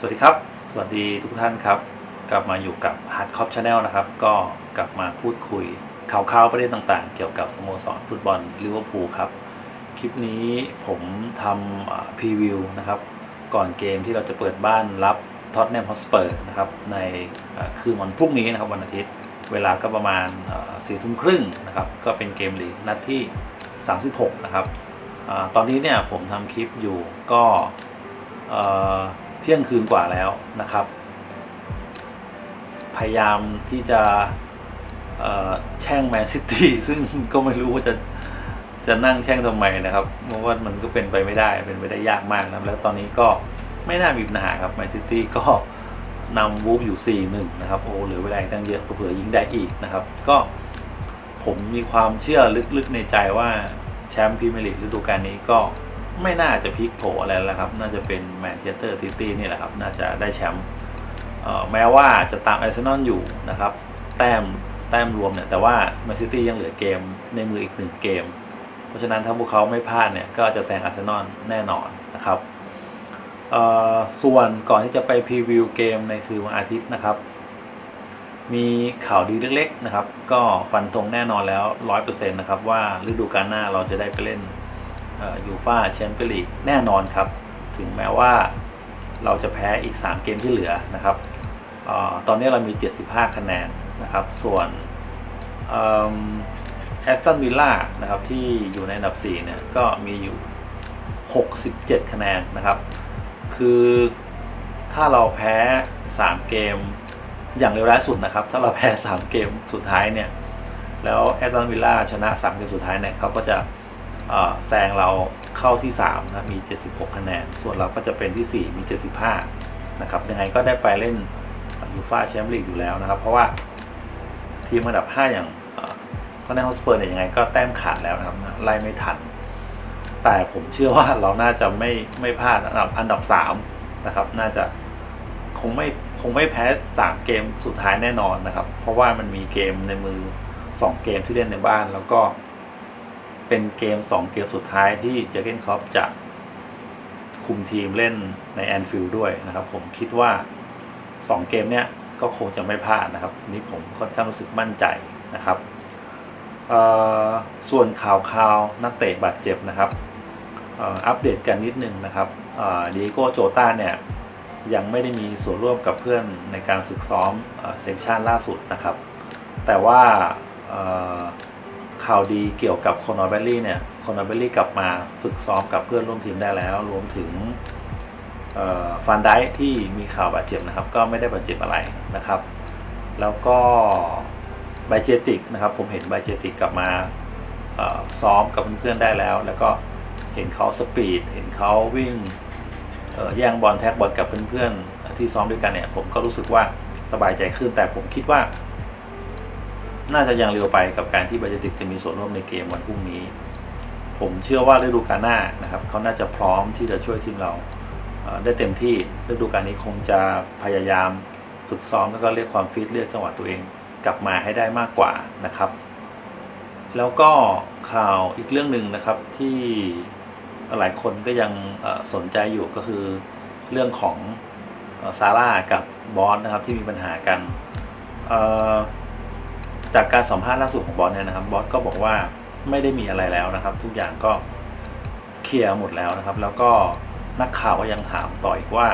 สวัสดีครับ สวัสดีทุกท่านครับ กลับมาอยู่กับ Hard Cop Channel นะครับ ก็กลับมาพูดคุยข่าวๆประเด็นต่างๆ เกี่ยวกับสโมสรฟุตบอลลิเวอร์พูลครับ คลิปนี้ผมทำพรีวิวนะครับ ก่อนเกมที่เราจะเปิดบ้านรับท็อตแนมฮอสเปอร์นะครับ ในคืนวันพรุ่งนี้นะครับวันอาทิตย์ เวลาก็ประมาณสี่ทุ่มครึ่งนะครับ ก็เป็นเกมลีกนัดที่ 36 นะครับอตอนนี้เนี่ยผมทำคลิปอยู่ก็ เที่ยงคืนกว่าแล้วนะครับ พยายามที่จะแช่งแมนซิตี้ซึ่งก็ไม่รู้ว่าจะจะนั่งแช่งทำไมนะครับ เพราะว่ามันก็เป็นไปไม่ได้เป็นไปได้ยากมากนะแล้วตอนนี้ก็ไม่น่ามีปัญหาครับแมนซิตี้ก็นำวูฟอยู่ 4-1 นะครับ โอ้เหลือเวลาตั้งเยอะเผื่อยิงได้อีกนะครับ ก็ผมมีความเชื่อลึกๆในใจว่าแชมป์พรีเมียร์ลีกฤดูกาลนี้ก็ ไม่น่าจะพลิกโผอะไรแล้วครับ น่าจะเป็นแมนเชสเตอร์ซิตี้นี่แหละครับ น่าจะได้แชมป์แม้ว่าจะตามอาร์เซนอลอยู่นะครับ แต้มแต้มรวมเนี่ย แต่ว่าแมนซิตี้ยังเหลือเกมในมืออีกหนึ่งเกม เพราะฉะนั้นถ้าพวกเขาไม่พลาดเนี่ย ก็จะแซงอาร์เซนอลแน่นอนนะครับส่วนก่อนที่จะไปพรีวิวเกมในคืนวันอาทิตย์นะครับ มีข่าวดีเล็กๆนะครับ ก็ฟันธงแน่นอนแล้ว 100%นะครับว่าฤดูกาลหน้าเราจะได้ไปเล่น ยูฟ่าแชมเปี้ยนลีกแน่นอนครับ ถึงแม้ว่าเราจะแพ้อีก 3 เกมที่เหลือนะครับออตอนนี้เรามี 75 คะแนนนะครับ ส่วนแอสตันวิลล่านะครับที่อยู่ในอันดับ 4 เนี่ย ก็มีอยู่ 67 คะแนนนะครับ คือถ้าเราแพ้ 3 เกมอย่างเลวร้ายสุดนะครับ ถ้าเราแพ้ 3 เกมสุดท้ายเนี่ย แล้วแอตตันวิลล่าชนะ 3 เกมสุดท้ายเนี่ยเขาก็จะ แซงเราเข้าที่3นะครับมี 76 คะแนน ส่วนเราก็จะเป็นที่ 4 มี 75 นะครับ ยังไงก็ได้ไปเล่นยูฟ่าแชมเปี้ยนลีกอยู่แล้วนะครับ เพราะว่าทีมอันดับ 5 อย่างทอนแนมฮอสเปอร์เนี่ยยังไงก็แต้มขาดแล้วนะครับไล่ไม่ทัน แต่ผมเชื่อว่าเราน่าจะไม่ไม่พลาดอันดับอันดับ 3 นะครับ น่าจะคงไม่คงไม่แพ้ 3 เกมสุดท้ายแน่นอนนะครับ เพราะว่ามันมีเกมในมือ 2 เกมที่เล่นในบ้านแล้วก็ เป็นเกม 2 เกมสุดท้ายที่เจอเกนคอปจะคุมทีมเล่นในแอนฟิลด์ด้วยนะครับ ผมคิดว่า 2 เกมเนี้ยก็คงจะไม่พลาดนะครับ นี่ผมค่อนข้างรู้สึกมั่นใจนะครับเอ่อส่วนข่าวข่าวนักเตะบาดเจ็บนะครับอัปเดตกันนิดนึงนะครับดีโก้โจต้าเนี่ยยังไม่ได้มีส่วนร่วมกับเพื่อนในการฝึกซ้อมเซกชันล่าสุดนะครับ แต่ว่า ข่าวดีเกี่ยวกับคอนอร์เบลลี่เนี่ยคอนอร์เบลลี่กลับมาฝึกซ้อมกับเพื่อนร่วมทีมได้แล้ว รวมถึงฟันไดที่มีข่าวบาดเจ็บนะครับ ก็ไม่ได้บาดเจ็บอะไรนะครับ แล้วก็ไบเจติกนะครับ ผมเห็นไบเจติกกลับมาซ้อมกับเพื่อนๆได้แล้ว แล้วก็เห็นเขาสปีด เห็นเขาวิ่งแย่งบอลแท็กบอลกับเพื่อนๆที่ซ้อมด้วยกันเนี่ย ผมก็รู้สึกว่าสบายใจขึ้น แต่ผมคิดว่า น่าจะยังเร็วไปกับการที่บาเจติกจะมีส่วนร่วมในเกมวันพรุ่งนี้ ผมเชื่อว่าฤดูกาลหน้านะครับเขาน่าจะพร้อมที่จะช่วยทีมเราได้เต็มที่ฤดูกาลนี้คงจะพยายามฝึกซ้อมแล้วก็เรียกความฟิตเรียกจังหวะตัวเองกลับมาให้ได้มากกว่านะครับ แล้วก็ข่าวอีกเรื่องหนึ่งนะครับที่หลายคนก็ยังสนใจอยู่ก็คือเรื่องของซาร่ากับบอสนะครับที่มีปัญหากันเจากการสัมภาษณ์ล่าสุดของบอสเนี่ยนะครับบอสก็บอกว่าไม่ได้มีอะไรแล้วนะครับ ทุกอย่างก็เคลียร์หมดแล้วนะครับ แล้วก็นักข่าวก็ยังถามต่ออีกว่า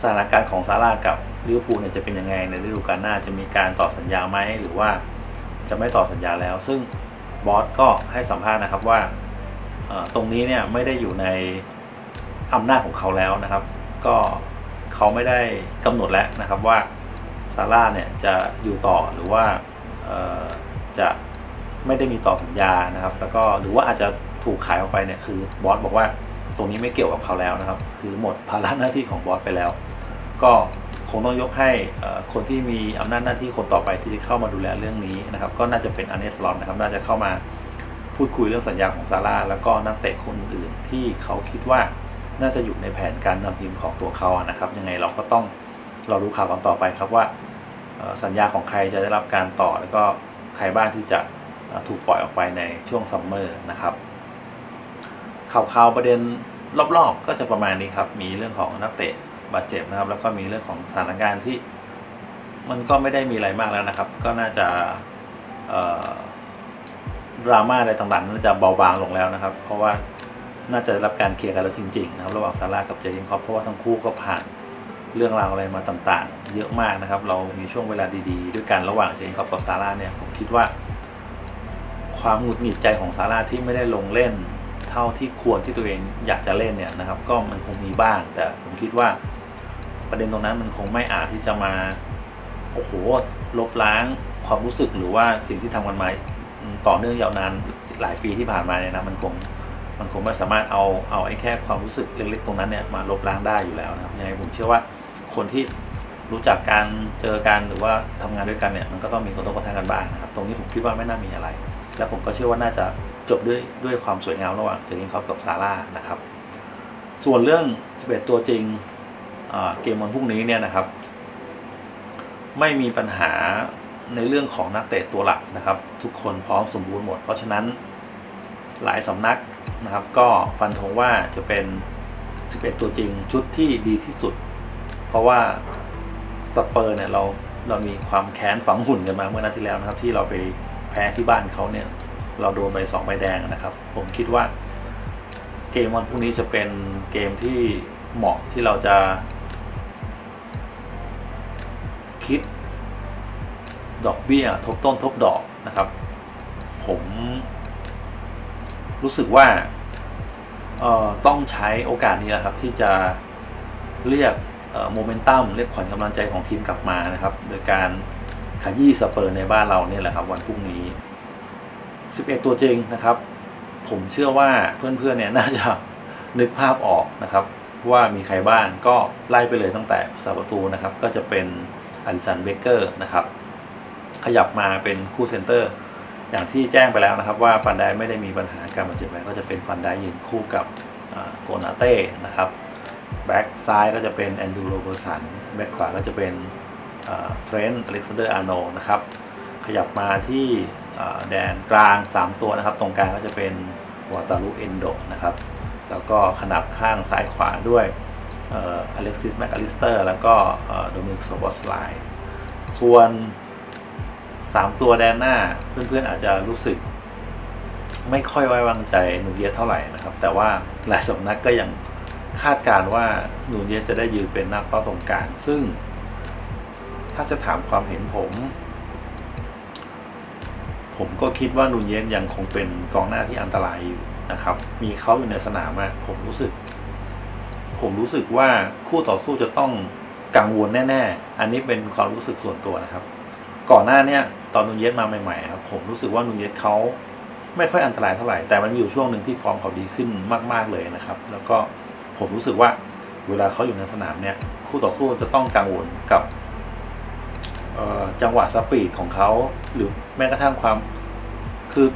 สถานการณ์ของซาร่ากับลิเวอร์พูลเนี่ยจะเป็นยังไงในฤดูกาลหน้าจะมีการต่อสัญญาไหมหรือว่าจะไม่ต่อสัญญาแล้ว ซึ่งบอสก็ให้สัมภาษณ์นะครับว่าตรงนี้เนี่ยไม่ได้อยู่ในอำนาจของเขาแล้วนะครับ ก็เขาไม่ได้กำหนดแล้วนะครับว่า ซาร่าเนี่ยจะอยู่ต่อหรือว่าจะไม่ได้มีต่อสัญญานะครับ แล้วก็หรือว่าอาจจะถูกขายออกไปเนี่ยคือบอสบอกว่าตรงนี้ไม่เกี่ยวกับเขาแล้วนะครับ คือหมดภาระหน้าที่ของบอสไปแล้ว ก็คงต้องยกให้คนที่มีอำนาจหน้าที่คนต่อไปที่จะเข้ามาดูแลเรื่องนี้นะครับ ก็น่าจะเป็นอันเนสลอนนะครับ น่าจะเข้ามาพูดคุยเรื่องสัญญาของซาร่าแล้วก็นักเตะคนอื่นที่เขาคิดว่าน่าจะอยู่ในแผนการนำทีมของตัวเขาอะนะครับ ยังไงเราก็ต้อง เรารู้ข่าวกันต่อไปครับว่าสัญญาของใครจะได้รับการต่อแล้วก็ใครบ้างที่จะถูกปล่อยออกไปในช่วงซัมเมอร์นะครับข่าวข่าวประเด็นรอบๆ ก็จะประมาณนี้ครับ มีเรื่องของนักเตะบาดเจ็บนะครับ แล้วก็มีเรื่องของสถานการณ์ที่ มันก็ไม่ได้มีอะไรมากแล้วนะครับ ก็น่าจะดราม่าอะไรต่างๆน่าจะเบาบางลงแล้วนะครับ เพราะว่าน่าจะได้รับการเคลียร์กันแล้วจริงๆนะครับ ระหว่างซาร่ากับเจยิงคอปเพราะว่าทั้งคู่ก็ผ่าน เรื่องราวอะไรมาต่างๆ เยอะมากนะครับ เรามีช่วงเวลาดีๆ ด้วยกันระหว่างเจยิงคอปกับซาร่าเนี่ยผมคิดว่า ความหงุดหงิดใจของซาร่าที่ไม่ได้ลงเล่น เท่าที่ควรที่ตัวเองอยากจะเล่นเนี่ยนะครับ ก็มันคงมีบ้าง แต่ผมคิดว่า ประเด็นตรงนั้นมันคงไม่อาจที่จะมาโอ้โหลบล้างความรู้สึกหรือว่าสิ่งที่ทำกันมาต่อเนื่องยาวนานหลายปีที่ผ่านมาเนี่ยนะมันคงมันคงไม่สามารถเอาเอาไอ้แค่ความรู้สึกเล็กๆตรงนั้นเนี่ยมาลบล้างได้อยู่แล้วนะครับยังไงผมเชื่อว่า คนที่รู้จักการเจอกันหรือว่าทำงานด้วยกันเนี่ยมันก็ต้องมีกระทบกระทั่งกันบ้างนะครับตรงนี้ผมคิดว่าไม่น่ามีอะไร และผมก็เชื่อว่าน่าจะจบด้วยด้วยความสวยงามระหว่างเจอร์กินคอปกับซาร่านะครับ ส่วนเรื่อง 11 ตัวจริงเกมวันพรุ่งนี้เนี่ยนะครับ ไม่มีปัญหาในเรื่องของนักเตะตัวหลักนะครับ ทุกคนพร้อมสมบูรณ์หมด เพราะฉะนั้นหลายสำนักนะครับ ก็ฟันธงว่าจะเป็น 11 ตัวจริงชุดที่ดีที่สุด ราะว่าสเปอร์เนี่ยเราเรามีความแค้นฝังหุ่นกันมาเมื่อนัดที่แล้วนะครับ ที่เราไปแพ้ที่บ้านเขาเนี่ย เราโดนไปสองใบแดงนะครับ ผมคิดว่า เกมวันพรุ่งนี้จะเป็นเกมที่เหมาะที่เราจะ คิด ดอกเบี้ยทบต้นทบดอกนะครับ ผมรู้สึกว่าต้องใช้โอกาสนี้แหละครับ ที่จะเรียก โมเมนตัมเรียกขวัญกำลังใจของทีมกลับมานะครับ โดยการขยี้สเปอร์ในบ้านเราเนี่ยแหละครับ วันพรุ่งนี้ 11 ตัวจริงนะครับ ผมเชื่อว่าเพื่อนๆเนี่ยน่าจะนึกภาพออกนะครับ ว่ามีใครบ้างก็ไล่ไปเลยตั้งแต่สาประตูนะครับ ก็จะเป็นอลิสันเบเกอร์นะครับ ขยับมาเป็นคู่เซนเตอร์ อย่างที่แจ้งไปแล้วนะครับ ว่าฟันไดไม่ได้มีปัญหาการบาดเจ็บอะไรก็จะเป็นฟันไดยืนคู่กับโกนาเต้นะครับ แบ็กซ้ายก็จะเป็นแอนดูโรเบอร์สันแบ็กขวาก็จะเป็นเทรนต์อเล็กซานเดอร์อาร์โนนะครับ ขยับมาที่แดนกลาง 3 ตัวนะครับ ตรงกลางก็จะเป็นวาตารุเอนโดนะครับ แล้วก็ขนับข้างซ้ายขวาด้วยอเล็กซิสแมคอลิสเตอร์แล้วก็โดมินิกโซบอสไลส่วน 3 ตัวแดนหน้าเพื่อนๆอาจจะรู้สึก ไม่ค่อยไว้วางใจนูเยสเท่าไหร่นะครับ แต่ว่าหลายสำนักก็ยัง คาดการ์ว่านูเยสจะได้ยืนเป็นหน้าเป้าตรงกลางซึ่ง ถ้าจะถามความเห็นผม ผมก็คิดว่านูเยสยังคงเป็นกองหน้าที่อันตรายอยู่นะครับ มีเขาอยู่ในสนามอะผมรู้สึก ผมรู้สึกว่าคู่ต่อสู้จะต้องกังวลแน่ ๆ อันนี้เป็นความรู้สึกส่วนตัวนะครับ ก่อนหน้าเนี้ยตอนนูเยสมาใหม่ๆครับผมรู้สึกว่านูเยสเขาไม่ค่อยอันตรายเท่าไหร่แต่มันมีอยู่ช่วงหนึ่งที่ฟอร์มเขาดีขึ้นมาก ๆเลยนะครับ แล้วก็ ผมรู้สึกว่าเวลาเขาอยู่ในสนามเนี่ยคู่ต่อสู้จะต้องกังวลกับจังหวะสปีดของเขาหรือแม้กระทั่งความคือ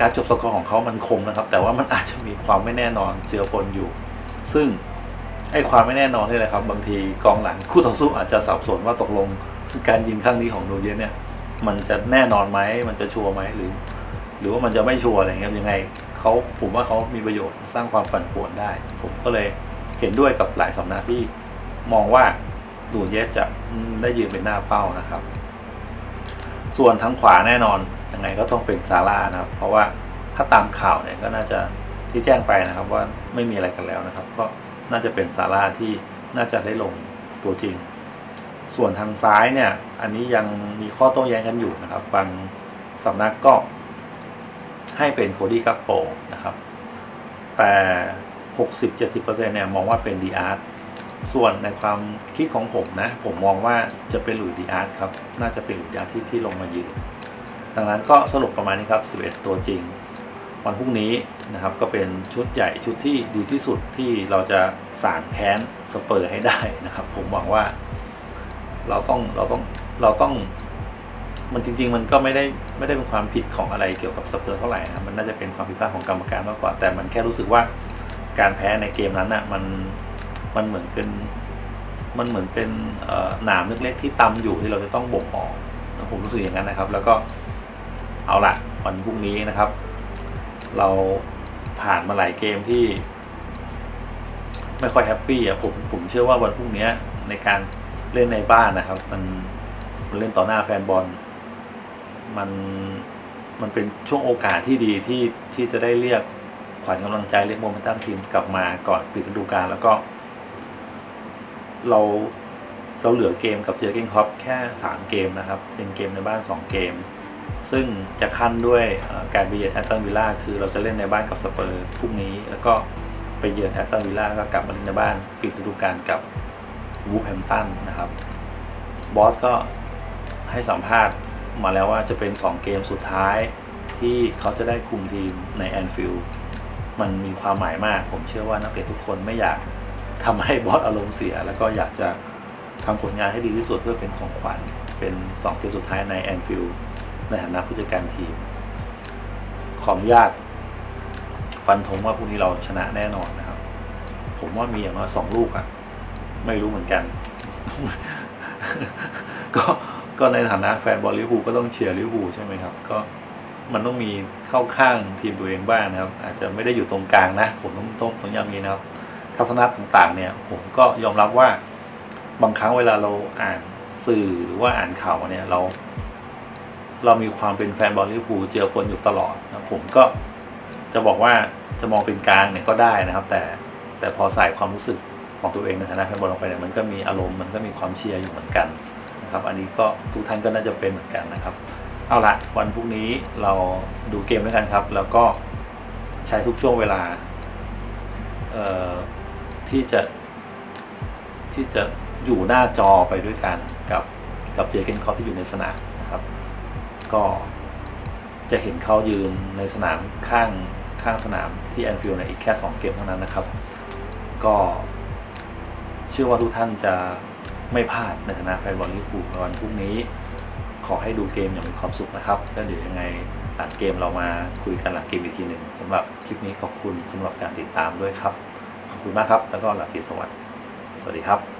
การจบสกอร์ของเขามันคมนะครับ แต่ว่ามันอาจจะมีความไม่แน่นอนเจือปนอยู่ ซึ่งไอ้ความไม่แน่นอนนี่แหละครับ บางทีกองหลังคู่ต่อสู้อาจจะสับสนว่าตกลงการยิงครั้งนี้ของนูเยสเนี่ย มันจะแน่นอนไหมมันจะชัวร์ไหมหรือ หรือว่ามันจะไม่ชัวร์อะไรเงี้ยยังไง เขาผมว่าเขามีประโยชน์สร้างความปั่นป่วนได้ ผมก็เลยเห็นด้วยกับหลายสำนักที่มองว่าดูเยสจะได้ยืนเป็นหน้าเป้านะครับ ส่วนทางขวาแน่นอนยังไงก็ต้องเป็นซาร่านะครับ เพราะว่าถ้าตามข่าวเนี่ยก็น่าจะที่แจ้งไปนะครับว่าไม่มีอะไรกันแล้วนะครับ ก็น่าจะเป็นซาร่าที่น่าจะได้ลงตัวจริง ส่วนทางซ้ายเนี่ย อันนี้ยังมีข้อโต้แย้งกันอยู่นะครับ บางสำนักก็ ให้เป็นโคดี้กัปโปนะครับ แต่ 60-70%เนี่ยมองว่าเป็นดีอาร์ตส่วนในความคิดของผมนะ ผมมองว่าจะเป็นหลุยดีอาร์ตครับ น่าจะเป็นหลุยดีอาร์ตที่ที่ลงมายืนดังนั้นก็สรุปประมาณนี้ครับ 11 ตัวจริง วันพรุ่งนี้นะครับก็เป็นชุดใหญ่ชุดที่ดีที่สุดที่เราจะสารแค้นสเปอร์ให้ได้นะครับ ผมหวังว่าเราต้องเราต้องเราต้อง มันจริง ๆ มันก็ไม่ได้ไม่ได้เป็นความผิดของอะไรเกี่ยวกับสเปอร์เท่าไหร่นะครับมันน่าจะเป็นความผิดพลาดของกรรมการมากกว่า แต่มันแค่รู้สึกว่าการแพ้ในเกมนั้นน่ะมันมันเหมือนเป็นมันเหมือนเป็นหนามเล็กๆที่ตำอยู่ที่เราจะต้องบ่มออกผมรู้สึกอย่างนั้นนะครับ แล้วก็เอาละวันพรุ่งนี้นะครับ เราผ่านมาหลายเกมที่ ไม่ค่อยแฮปปี้อะผมผมเชื่อว่าวันพรุ่งนี้ในการเล่นในบ้านนะครับ มันมันเล่นต่อหน้าแฟนบอล มันมันเป็นช่วงโอกาสที่ดีที่ที่จะได้เรียกขวัญกำลังใจเรียกโมเมนตัมทีมกลับมาก่อนปิดฤดูกาลแล้วก็ เราเราเหลือเกมกับเจอร์เกนคอปแค่ 3 เกมนะครับ เป็นเกมในบ้าน 2 เกม ซึ่งจะขั้นด้วยการไปเยือนแอตตันวิลล่าคือเราจะเล่นในบ้านกับสเปอร์พรุ่งนี้ แล้วก็ไปเยือนแอตตันวิลล่าแล้วก็กลับมาเล่นในบ้านปิดฤดูกาลกับวูฟแฮมตันนะครับบอสก็ให้สัมภาษณ์ มาแล้วว่าจะเป็น 2 เกมสุดท้ายที่เขาจะได้คุมทีมในแอนฟิลด์มันมีความหมายมาก ผมเชื่อว่านักเตะทุกคนไม่อยากทำให้บอสอารมณ์เสีย แล้วก็อยากจะทำผลงานให้ดีที่สุดเพื่อเป็นของขวัญ เป็น 2 เกมสุดท้ายในแอนฟิลด์ในฐานะผู้จัดการทีม ขออนุญาตฟันธงว่าพรุ่งนี้เราชนะแน่นอนนะครับ ผมว่ามีอย่างน้อยสองลูกอะไม่รู้เหมือนกัน ก็ ก็ในฐานะแฟนบอลลิเวอร์พูลก็ต้องเชียร์ลิเวอร์พูลใช่ไหมครับ ก็มันต้องมีเข้าข้างทีมตัวเองบ้างนะครับ อาจจะไม่ได้อยู่ตรงกลางนะ ผมต้องต้องต้องย้ำอย่างนี้นะครับ ทัศนะต่างๆ เนี่ย ผมก็ยอมรับว่าบางครั้งเวลาเราอ่านสื่อหรือว่าอ่านข่าวเนี่ยเรา เรามีความเป็นแฟนบอลลิเวอร์พูลเจือปนอยู่ตลอดนะผมก็จะบอกว่าจะมองเป็นกลางเนี่ยก็ได้นะครับ แต่แต่พอใส่ความรู้สึกของตัวเองในฐานะแฟนบอลลงไปเนี่ยมันก็มีอารมณ์มันก็มีความเชียร์อยู่เหมือนกัน นะครับ อันนี้ก็ทุกท่านก็น่าจะเป็นเหมือนกันนะครับ เอาละวันพรุ่งนี้เราดูเกมด้วยกันครับ แล้วก็ใช้ทุกช่วงเวลาที่จะที่จะอยู่หน้าจอไปด้วยกันกับกับเจเกนคอปที่อยู่ในสนามนะครับ ก็จะเห็นเขายืนในสนามข้างข้างสนามที่แอนฟิลด์ในอีกแค่ 2 เกมเท่านั้นนะครับ ก็เชื่อว่าทุกท่านจะ ไม่พลาดในฐานะแฟนบอลลิเวอร์พูลในวันพรุ่งนี้ ขอให้ดูเกมอย่างมีความสุขนะครับแล้วเดี๋ยวยังไงหลังเกมเรามาคุยกันหลังเกมอีกทีหนึ่งสำหรับคลิปนี้ขอบคุณสำหรับการติดตามด้วยครับ ขอบคุณมากครับ แล้วก็หลับดีสวัสดีสวัสดีครับ